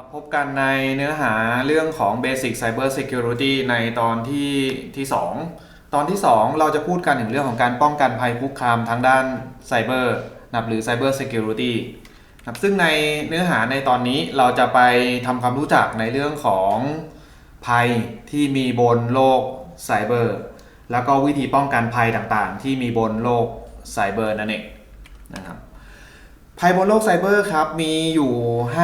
มาพบกันในเนื้อหาเรื่องของ Basic Cyber Security ในตอนที่ที่ 2 ตอนที่ 2 เราจะพูดกันถึงเรื่องของการป้องกันภัยคุกคามทางด้านไซเบอร์นับหรือ Cyber Security ครับซึ่งในเนื้อหาในตอนนี้เราจะไปทำความรู้จักในเรื่องของภัยที่มีบนโลกไซเบอร์แล้วก็วิธีป้องกันภัยต่างๆ ที่มีบนโลกไซเบอร์นั่นเองนะครับ ภัยบนโลกไซเบอร์ครับมีอยู่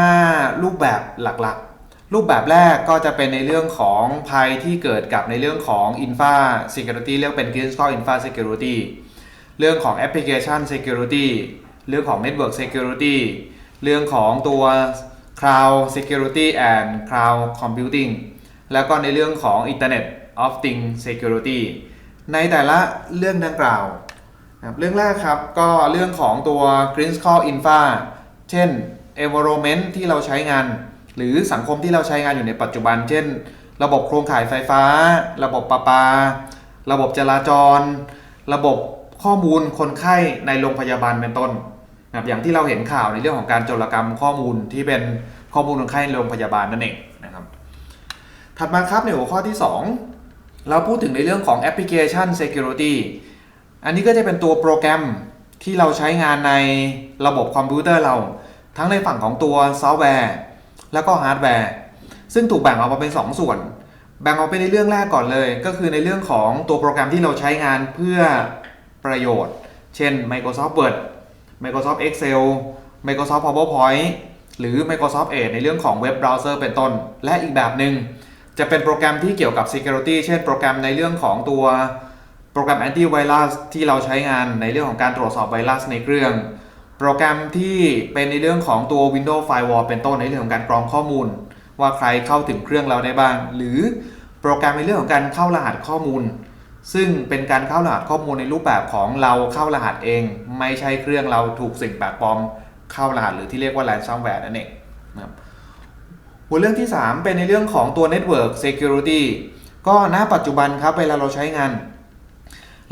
5 รูปแบบหลักๆ รูปแบบแรกก็จะเป็นในเรื่องของภัยที่เกิดกับในเรื่องของ Infra Security เรียกเป็น Critical Infra Security เรื่องของ Application Security เรื่องของ Network Security เรื่องของตัว Cloud Security and Cloud Computing แล้วก็ในเรื่องของ Internet of Things Security ในแต่ละเรื่องดังกล่าว ครับเรื่องแรกครับก็เรื่องของตัว Critical Infra เช่น environment ที่เราใช้งาน หรือสังคมที่เราใช้งานอยู่ในปัจจุบัน เช่น ระบบโครงข่ายไฟฟ้า ระบบประปา ระบบจราจร ระบบข้อมูลคนไข้ในโรงพยาบาลเป็นต้นนะครับอย่างที่เราเห็นข่าวในเรื่องของการโจรกรรมข้อมูลที่เป็นข้อมูลคนไข้ในโรงพยาบาลนั่นเองนะครับถัดมาครับในหัวข้อที่ 2 เราพูดถึงในเรื่องของ application security อันนี้ก็จะเป็นตัวโปรแกรมที่เราใช้งานในระบบคอมพิวเตอร์เรา ทั้งในฝั่งของตัวซอฟต์แวร์ แล้วก็ฮาร์ดแวร์ ซึ่งถูกแบ่งออกมาเป็น 2 ส่วน แบ่งออกเป็นในเรื่องแรกก่อนเลย ก็คือในเรื่องของตัวโปรแกรมที่เราใช้งานเพื่อประโยชน์ เช่น Microsoft Word Microsoft Excel Microsoft PowerPoint หรือ Microsoft Edge ในเรื่องของเว็บเบราว์เซอร์เป็นต้น และอีกแบบหนึ่งจะเป็นโปรแกรมที่เกี่ยวกับ Security เช่นโปรแกรมในเรื่องของตัว โปรแกรมแอนตี้ไวรัสที่เราใช้งานในเรื่องของการตรวจสอบไวรัสในเครื่อง โปรแกรมที่เป็นในเรื่องของตัว Windows Firewall เป็นต้นในเรื่องของการกรองข้อมูล ว่าใครเข้าถึงเครื่องเราได้บ้าง หรือโปรแกรมในเรื่องของการเข้ารหัสข้อมูล ซึ่งเป็นการเข้ารหัสข้อมูลในรูปแบบของเราเข้ารหัสเอง ไม่ใช่เครื่องเราถูกสิ่งแปลกปลอมเข้ารหัสหรือที่เรียกว่า ransomware นั่นเองนะครับหัวเรื่องที่ 3 เป็นในเรื่องของตัว Network Security ก็ณปัจจุบันครับเวลาเราใช้งาน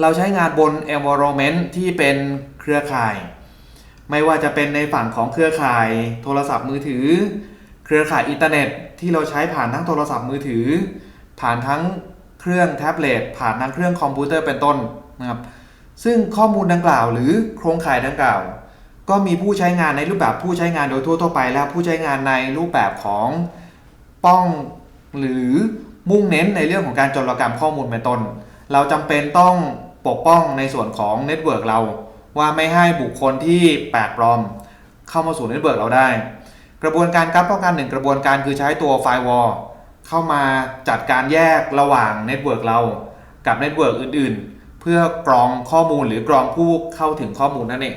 เราใช้งานบน environment ที่เป็นเครือข่าย ไม่ว่าจะเป็นในฝั่งของเครือข่ายโทรศัพท์มือถือ เครือข่ายอินเทอร์เน็ต ที่เราใช้ผ่านทั้งโทรศัพท์มือถือ ผ่านทั้งเครื่องแท็บเล็ตผ่านทั้งเครื่องคอมพิวเตอร์เป็นต้นนะครับซึ่งข้อมูลดังกล่าว หรือโครงข่ายดังกล่าว ก็มีผู้ใช้งานในรูปแบบผู้ใช้งานโดยทั่วๆไป และผู้ใช้งานในรูปแบบของป้องหรือมุ่งเน้นในเรื่องของการโจรกรรมข้อมูลเป็นต้น เราจำเป็นต้อง ปกป้องในส่วนของเน็ตเวิร์กเรา ว่าไม่ให้บุคคลที่แปลกปลอม เข้ามาสู่เน็ตเวิร์กเราได้ กระบวนการการป้องกันหนึ่งกระบวนการคือใช้ตัวไฟวอลเข้ามาจัดการแยกระหว่างเน็ตเวิร์กเรา กับเน็ตเวิร์กอื่น ๆ เพื่อกรองข้อมูลหรือกรองผู้เข้าถึงข้อมูลนั่นเอง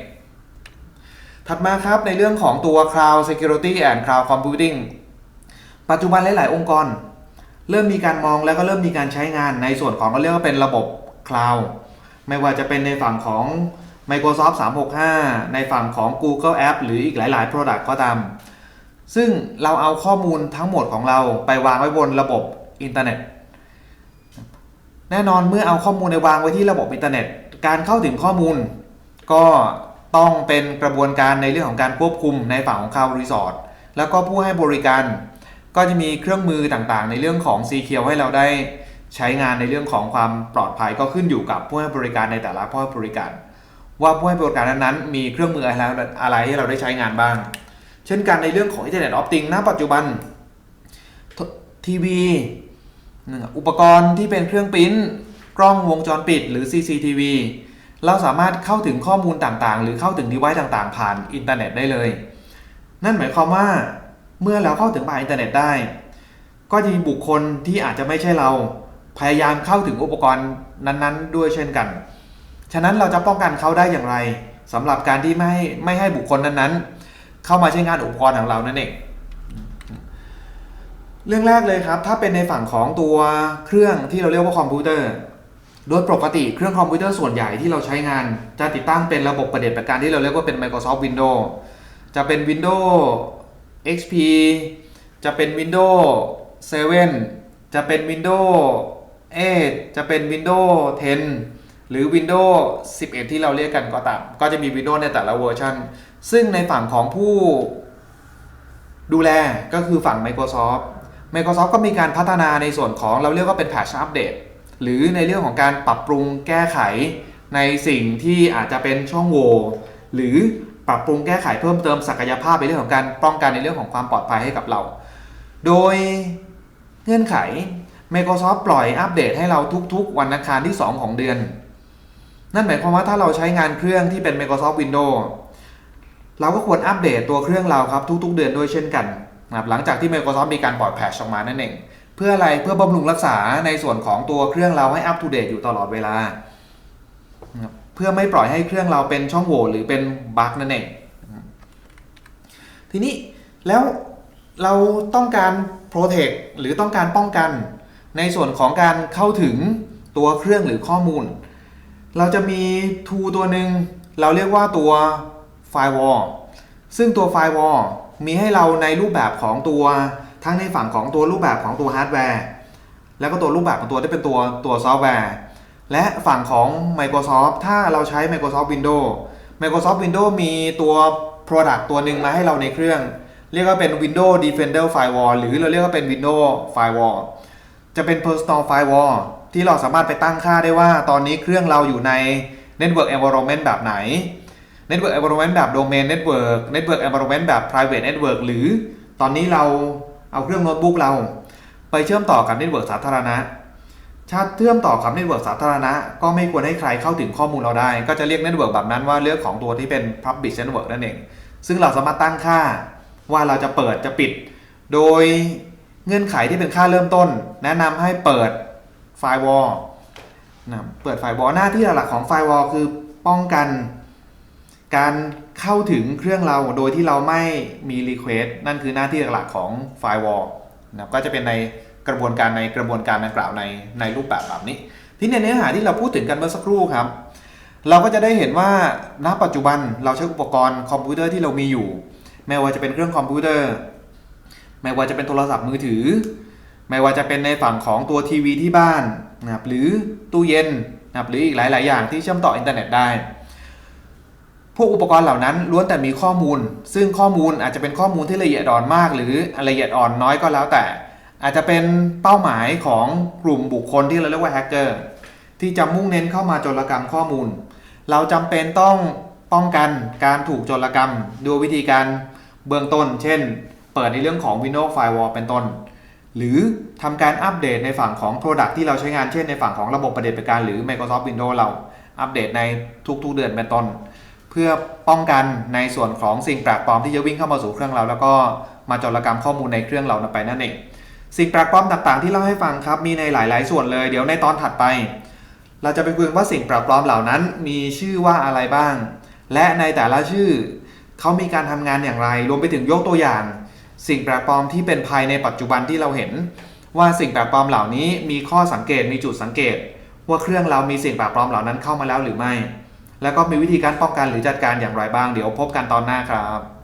ถัดมาครับในเรื่องของตัว Cloud Security and Cloud Computing ปัจจุบันหลาย ๆ องค์กร เริ่มมีการมองแล้วก็เริ่มมีการใช้งานในส่วนของก็เรียกว่าเป็นระบบ Cloud ไม่ว่าจะเป็นในฝั่งของ Microsoft 365 ในฝั่งของ Google App หรืออีกหลาย ๆ Product ก็ตาม ซึ่งเราเอาข้อมูลทั้งหมดของเราไปวางไว้บนระบบอินเทอร์เน็ต แน่นอนเมื่อเอาข้อมูลในวางไว้ที่ระบบอินเทอร์เน็ต การเข้าถึงข้อมูล ก็ต้องเป็นกระบวนการในเรื่องของการควบคุมในฝั่งของ Cloud Resort แล้วก็ผู้ให้บริการ ก็จะมีเครื่องมือต่างๆ ในเรื่องของ c q ให้เราได้ ใช้งานในเรื่องของความปลอดภัยก็ขึ้นอยู่กับผู้ให้บริการในแต่ละผู้ให้บริการ ว่าผู้ให้บริการนั้นๆมีเครื่องมืออะไรอะไรให้เราได้ใช้งานบ้าง เช่นกันในเรื่องของ Internet of Things ณปัจจุบันททีวีอุปกรณ์ที่เป็นเครื่องปริ้นกล้องวงจรปิด หรือ CCTV เราสามารถเข้าถึงข้อมูลต่างๆ หรือเข้าถึงดีไวซ์ต่างๆ ผ่านอินเทอร์เน็ตได้เลย นั่นหมายความว่าเมื่อเราเข้าถึงผ่านอินเทอร์เน็ตได้ ก็จะมีบุคคลที่อาจจะไม่ใช่เรา พยายามเข้าถึงอุปกรณ์นั้นๆ ด้วยเช่นกัน ฉะนั้นเราจะป้องกันเขาได้อย่างไรสำหรับการที่ไม่ให้ไม่ให้บุคคลนั้นๆ เข้ามาใช้งานอุปกรณ์ของเรานั่นเอง เรื่องแรกเลยครับ ถ้าเป็นในฝั่งของตัวเครื่องที่เราเรียกว่าคอมพิวเตอร์ โดยปกติเครื่องคอมพิวเตอร์ส่วนใหญ่ที่เราใช้งาน จะติดตั้งเป็นระบบประเด็จประการที่เราเรียกว่าเป็น Microsoft Windows จะเป็น Windows XP จะเป็น Windows 7 จะเป็น Windows 8จะเป็น Windows 10 หรือ Windows 11 ที่เราเรียกกันก็ตาม ก็จะมี Windows ในแต่ละเวอร์ชันซึ่งในฝั่งของผู้ดูแลก็คือฝั่ง Microsoft Microsoft ก็มีการพัฒนาในส่วนของเราเรียกว่าเป็น patch update หรือในเรื่องของการปรับปรุงแก้ไขในสิ่งที่อาจจะเป็นช่องโหว่หรือปรับปรุงแก้ไขเพิ่มเติมศักยภาพในเรื่องของการป้องกันในเรื่องของความปลอดภัยให้กับเรา โดยเงื่อนไข Microsoft ปล่อยอัปเดตให้เราทุกๆ วันอังคารที่ 2 ของเดือน นั่นหมายความว่าถ้าเราใช้งานเครื่องที่เป็น Microsoft Windows เราก็ควรอัปเดตตัวเครื่องเราครับทุก ๆ เดือนด้วยเช่นกันนะครับหลังจากที่ Microsoft มีการปล่อยแพทชออกมานั่นเอง เพื่ออะไรเพื่อบำรุงรักษาในส่วนของตัวเครื่องเราให้อัป o d เดตอยู่ตลอดเวลา เพื่อไม่ปล่อยให้เครื่องเราเป็นช่องโหว่หรือเป็นบั๊กนั่นเอง ทีนี้แล้วเราต้องการ protect หรือต้องการป้องกัน ในส่วนของการเข้าถึงตัวเครื่องหรือข้อมูล เราจะมี tool ตัวหนึ่งเราเรียกว่าตัว firewall ซึ่งตัว firewall มีให้เราในรูปแบบของตัวทั้งในฝั่งของตัวรูปแบบของตัวฮาร์ดแวร์แล้วก็ตัวรูปแบบของตัวที่เป็นตัวตัวซอฟต์แวร์และฝั่งของ Microsoft ถ้าเราใช้ Microsoft Windows Microsoft Windows มีตัว Product ตัวหนึ่งมาให้เราในเครื่อง เรียกว่าเป็น Windows Defender Firewall หรือเราเรียกว่าเป็น Windows Firewall จะเป็น Personal Firewall ที่เราสามารถไปตั้งค่าได้ว่า ตอนนี้เครื่องเราอยู่ใน Network Environment แบบไหน Network Environment แบบ Domain Network Network Environment แบบ Private Network หรือตอนนี้เราเอาเครื่องโน้ตบุ๊กเรา ไปเชื่อมต่อกับ Network สาธารณะถ้าเชื่อมต่อกับ Network สาธารณะ ก็ไม่ควรให้ใครเข้าถึงข้อมูลเราได้ ก็จะเรียก Network แบบนั้นว่าเรื่องของตัวที่เป็น Public Network นั่นเอง ซึ่งเราสามารถตั้งค่าว่าเราจะเปิดจะปิด โดย เงื่อนไขที่เป็นค่าเริ่มต้น แนะนำให้เปิด Firewall นะเปิด Firewall หน้าที่หลักของ Firewall คือป้องกัน การเข้าถึงเครื่องเราโดยที่เราไม่มี Request นั่นคือหน้าที่หลักของ Firewall นะก็จะเป็นในกระบวนการในกระบวนการดังกล่าวในในรูปแบบแบบนี้ ที่ในเนื้อหาที่เราพูดถึงกันเมื่อสักครู่ครับ เราก็จะได้เห็นว่าณปัจจุบันเราใช้อุปกรณ์คอมพิวเตอร์ที่เรามีอยู่ ไม่ว่าจะเป็นเครื่องคอมพิวเตอร์ ไม่ว่าจะเป็นโทรศัพท์มือถือ ไม่ว่าจะเป็นในฝั่งของตัวทีวีที่บ้านนะครับหรือตู้เย็นนะครับหรืออีกหลาย ๆ อย่างที่เชื่อมต่ออินเทอร์เน็ตได้ พวกอุปกรณ์เหล่านั้นล้วนแต่มีข้อมูล ซึ่งข้อมูลอาจจะเป็นข้อมูลที่ละเอียดอ่อนมาก หรือละเอียดอ่อนน้อยก็แล้วแต่ อาจจะเป็นเป้าหมายของกลุ่มบุคคลที่เราเรียกว่าแฮกเกอร์ที่จะมุ่งเน้นเข้ามาโจรกรรมข้อมูล เราจำเป็นต้องป้องกันการถูกโจรกรรมด้วยวิธีการเบื้องต้น เช่น เปิดในเรื่องของ Windows Firewall เป็นต้น หรือทำการอัปเดตในฝั่งของ Product ที่เราใช้งานเช่นในฝั่งของระบบปฏิบัติการหรือ Microsoft Windows เราอัปเดตในทุกๆเดือนเป็นต้น เพื่อป้องกันในส่วนของสิ่งแปลกปลอมที่จะวิ่งเข้ามาสู่เครื่องเรา แล้วก็มาจรกรรมข้อมูลในเครื่องเราไปนั่นเองสิ่งแปลกปลอมต่างๆที่เล่าให้ฟังครับมีในหลาย ๆ ส่วนเลยเดี๋ยวในตอนถัดไป เราจะไปคุยกันว่าสิ่งแปลกปลอมเหล่านั้น มีชื่อว่าอะไรบ้าง และในแต่ละชื่อเขามีการทำงานอย่างไร รวมไปถึงยกตัวอย่าง สิ่งแปลกปลอมที่เป็นภัยในปัจจุบันที่เราเห็น ว่าสิ่งแปลกปลอมเหล่านี้มีข้อสังเกตมีจุดสังเกต ว่าเครื่องเรามีสิ่งแปลกปลอมเหล่านั้นเข้ามาแล้วหรือไม่ แล้วก็มีวิธีการป้องกันหรือจัดการอย่างไรบ้างเดี๋ยวพบกันตอนหน้าครับ